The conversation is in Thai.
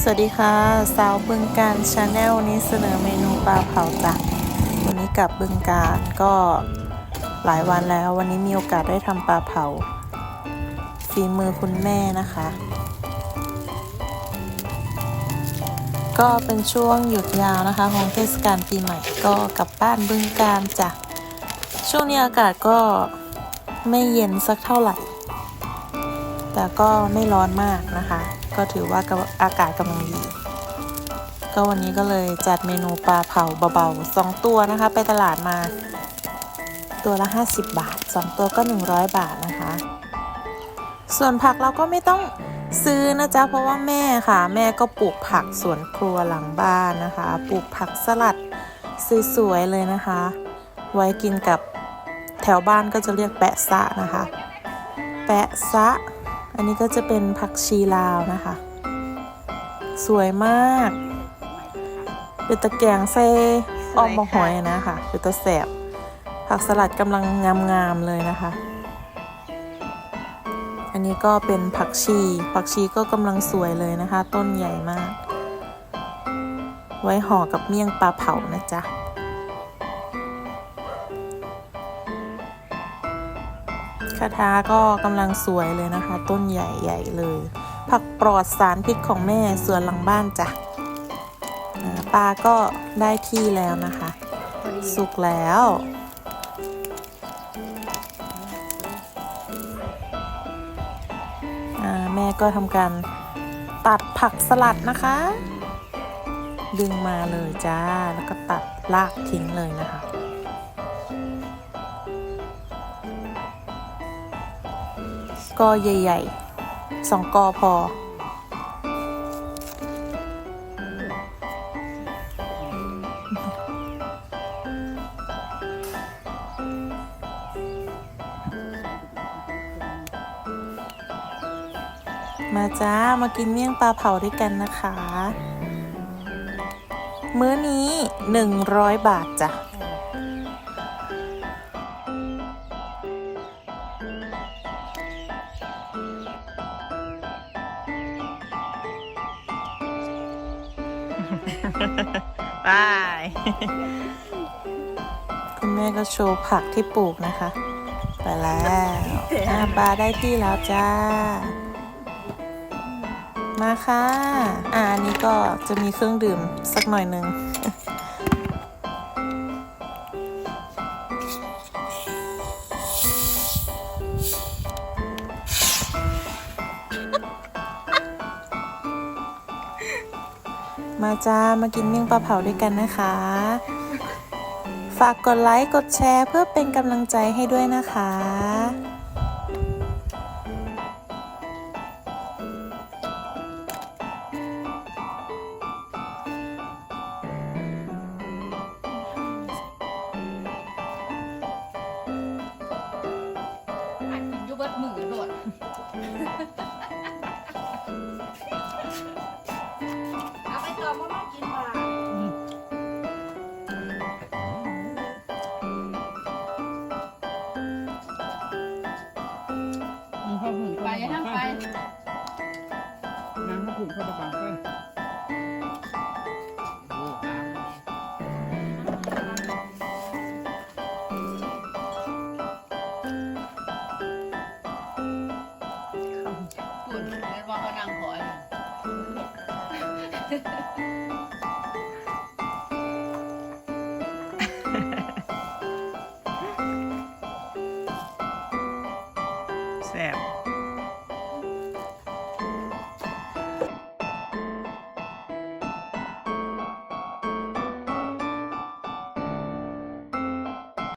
สวัสดีค่ะสาวบึงการชาแนลนี้เสนอเมนูปลาเผาจ้ะวันนี้กลับบึงการก็หลายวันแล้ว วันนี้มีโอกาสได้ทำปลาเผาฝีมือคุณแม่นะคะ ก็เป็นช่วงหยุดยาวนะคะ ของเทศกาลปีใหม่ก็กลับบ้านบึงการจ้ะช่วงนี้อากาศก็ไม่เย็นสักเท่าไหร่ แต่ก็ไม่ร้อนมากนะคะ ก็ถือว่าอากาศกำลังดี ก็วันนี้ก็เลยจัดเมนูปลาเผาเบาๆ 2 ตัวนะคะ ไปตลาดมา ตัวละ 50 บาท 2 ตัวก็ 100 บาทนะคะ ส่วนผักเราก็ไม่ต้องซื้อนะจ๊ะเพราะว่าแม่ค่ะ แม่ก็ปลูกผักสวนครัวหลังบ้านนะคะ ปลูกผักสลัดสวยๆเลยนะคะ ไว้กินกับแถวบ้านก็จะเรียกแปะซะนะคะ แปะซะ นนี้ก็จะเป็นผักชีลาวนะคะ สวยมาก เป็นตะแกงเซออมบะหอยนะคะเป็นตะแสบ ผักสลัดกำลังงามๆเลยนะคะ อันนี้ก็เป็นผักชี ผักชีก็กำลังสวยเลยนะคะ ต้นใหญ่มาก ไว้ห่อกับเมี่ยงปลาเผานะจ๊ะ คาทาก็กำลังสวยเลยนะคะ ต้นใหญ่ๆเลย ผักปลอดสารพิษของแม่สวนหลังบ้านจ้ะอ่าปลาก็ได้ที่แล้วนะคะ สุกแล้วแม่ก็ทำการตัดผักสลัดนะคะ ดึงมาเลยจ้า แล้วก็ตัดรากทิ้งเลยนะคะ กอใหญ่ๆสองกอพอ มาจ้า มากินเมี่ยงปลาเผาด้วยกันนะคะ มื้อนี้ 100 บาทจ้ะ บายคุณแม่ก็โชว์ผักที่ปลูกนะคะ ไปแล้วอ่าปลาได้ที่แล้วจ้า มาค่ะ อ่าอันนี้ก็จะมีเครื่องดื่มสักหน่อยหนึ่ง มาจ้ามากินเมี่ยงปลาเผาด้วยกันนะคะ ฝากกดไลค์กดแชร์เพื่อเป็นกำลังใจให้ด้วยนะคะอันกินอยูเบิดมือโดด เอาไปต่อมามากินมามีข้าวผุ่นไปเข้าทั้งมาไป น้ำข้าวผุ่นเข้ามาก่อนไปโอ้ตามปุ่นเรียกว่าเขานั่งขอยแซ่บ